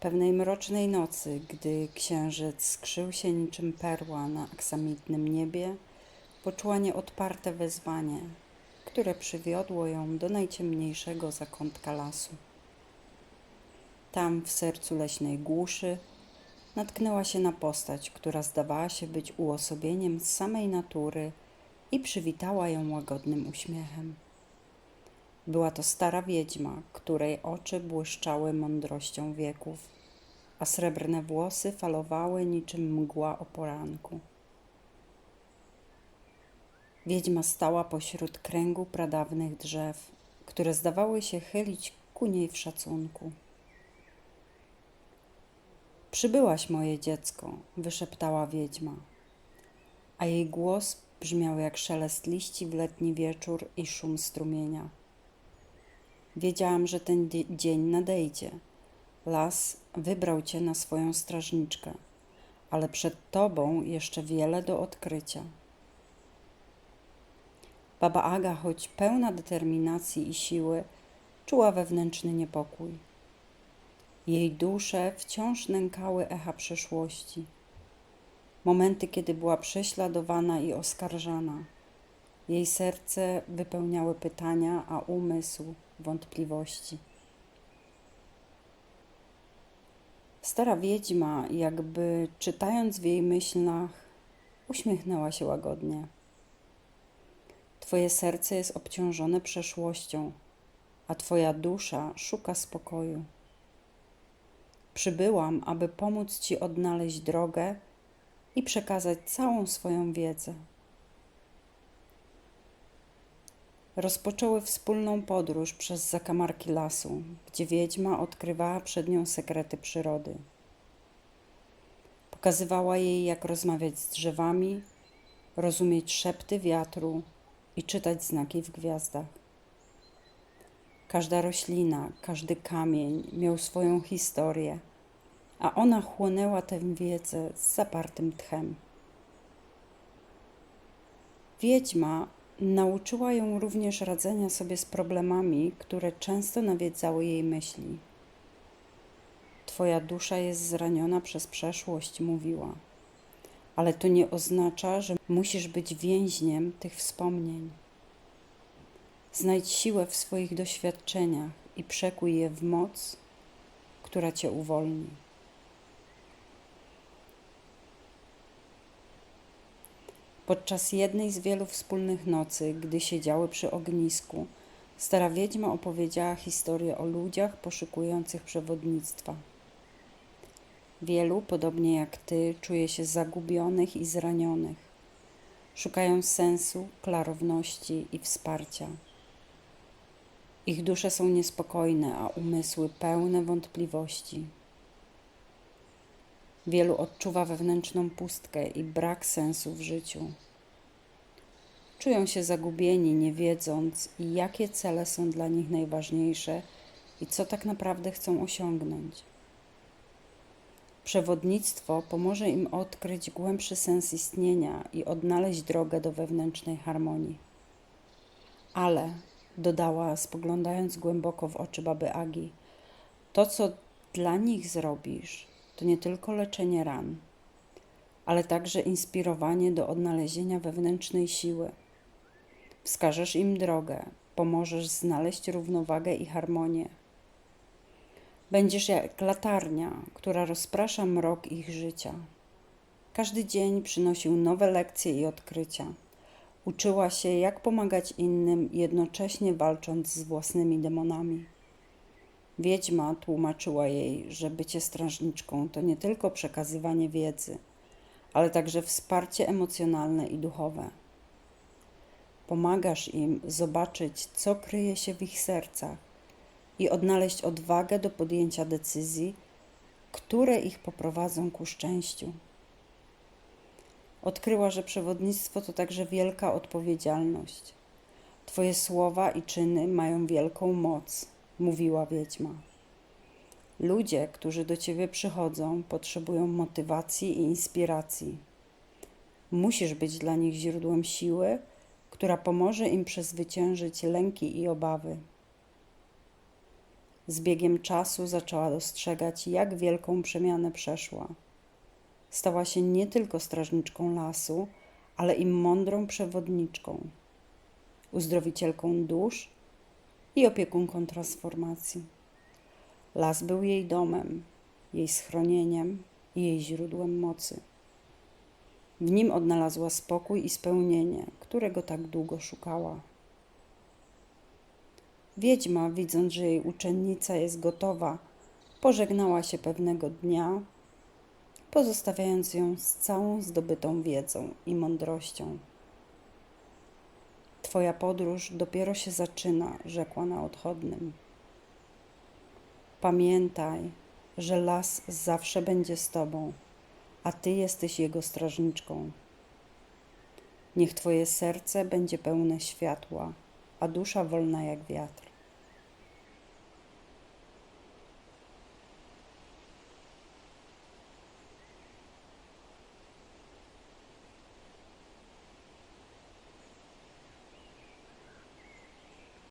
Pewnej mrocznej nocy, gdy księżyc skrzył się niczym perła na aksamitnym niebie, poczuła nieodparte wezwanie, które przywiodło ją do najciemniejszego zakątka lasu. Tam, w sercu leśnej głuszy, natknęła się na postać, która zdawała się być uosobieniem samej natury i przywitała ją łagodnym uśmiechem. Była to stara wiedźma, której oczy błyszczały mądrością wieków, a srebrne włosy falowały niczym mgła o poranku. Wiedźma stała pośród kręgu pradawnych drzew, które zdawały się chylić ku niej w szacunku. Przybyłaś, moje dziecko, wyszeptała wiedźma, a jej głos brzmiał jak szelest liści w letni wieczór i szum strumienia. Wiedziałam, że ten dzień nadejdzie. Las wybrał cię na swoją strażniczkę, ale przed tobą jeszcze wiele do odkrycia. Baba Aga, choć pełna determinacji i siły, czuła wewnętrzny niepokój. Jej duszę wciąż nękały echa przeszłości. Momenty, kiedy była prześladowana i oskarżana. Jej serce wypełniały pytania, a umysł wątpliwości. Stara wiedźma, jakby czytając w jej myślach, uśmiechnęła się łagodnie. Twoje serce jest obciążone przeszłością, a Twoja dusza szuka spokoju. Przybyłam, aby pomóc Ci odnaleźć drogę i przekazać całą swoją wiedzę. Rozpoczęły wspólną podróż przez zakamarki lasu, gdzie wiedźma odkrywała przed nią sekrety przyrody. Pokazywała jej, jak rozmawiać z drzewami, rozumieć szepty wiatru i czytać znaki w gwiazdach. Każda roślina, każdy kamień miał swoją historię, a ona chłonęła tę wiedzę z zapartym tchem. Wiedźma nauczyła ją również radzenia sobie z problemami, które często nawiedzały jej myśli. Twoja dusza jest zraniona przez przeszłość, mówiła, ale to nie oznacza, że musisz być więźniem tych wspomnień. Znajdź siłę w swoich doświadczeniach i przekuj je w moc, która cię uwolni. Podczas jednej z wielu wspólnych nocy, gdy siedziały przy ognisku, stara wiedźma opowiedziała historię o ludziach poszukujących przewodnictwa. Wielu, podobnie jak ty, czuje się zagubionych i zranionych. Szukają sensu, klarowności i wsparcia. Ich dusze są niespokojne, a umysły pełne wątpliwości. Wielu odczuwa wewnętrzną pustkę i brak sensu w życiu. Czują się zagubieni, nie wiedząc, jakie cele są dla nich najważniejsze i co tak naprawdę chcą osiągnąć. Przewodnictwo pomoże im odkryć głębszy sens istnienia i odnaleźć drogę do wewnętrznej harmonii. Ale, dodała, spoglądając głęboko w oczy baby Agi, to, co dla nich zrobisz, to nie tylko leczenie ran, ale także inspirowanie do odnalezienia wewnętrznej siły. Wskażesz im drogę, pomożesz znaleźć równowagę i harmonię. Będziesz jak latarnia, która rozprasza mrok ich życia. Każdy dzień przynosił nowe lekcje i odkrycia. Uczyła się, jak pomagać innym, jednocześnie walcząc z własnymi demonami. Wiedźma tłumaczyła jej, że bycie strażniczką to nie tylko przekazywanie wiedzy, ale także wsparcie emocjonalne i duchowe. Pomagasz im zobaczyć, co kryje się w ich sercach i odnaleźć odwagę do podjęcia decyzji, które ich poprowadzą ku szczęściu. Odkryła, że przewodnictwo to także wielka odpowiedzialność. Twoje słowa i czyny mają wielką moc mówiła wiedźma. Ludzie, którzy do ciebie przychodzą, potrzebują motywacji i inspiracji. Musisz być dla nich źródłem siły, która pomoże im przezwyciężyć lęki i obawy. Z biegiem czasu zaczęła dostrzegać, jak wielką przemianę przeszła. Stała się nie tylko strażniczką lasu, ale i mądrą przewodniczką, uzdrowicielką dusz i opiekunką transformacji. Las był jej domem, jej schronieniem i jej źródłem mocy. W nim odnalazła spokój i spełnienie, którego tak długo szukała. Wiedźma, widząc, że jej uczennica jest gotowa, pożegnała się pewnego dnia, pozostawiając ją z całą zdobytą wiedzą i mądrością. Twoja podróż dopiero się zaczyna, rzekła na odchodnym. Pamiętaj, że las zawsze będzie z tobą, a ty jesteś jego strażniczką. Niech twoje serce będzie pełne światła, a dusza wolna jak wiatr.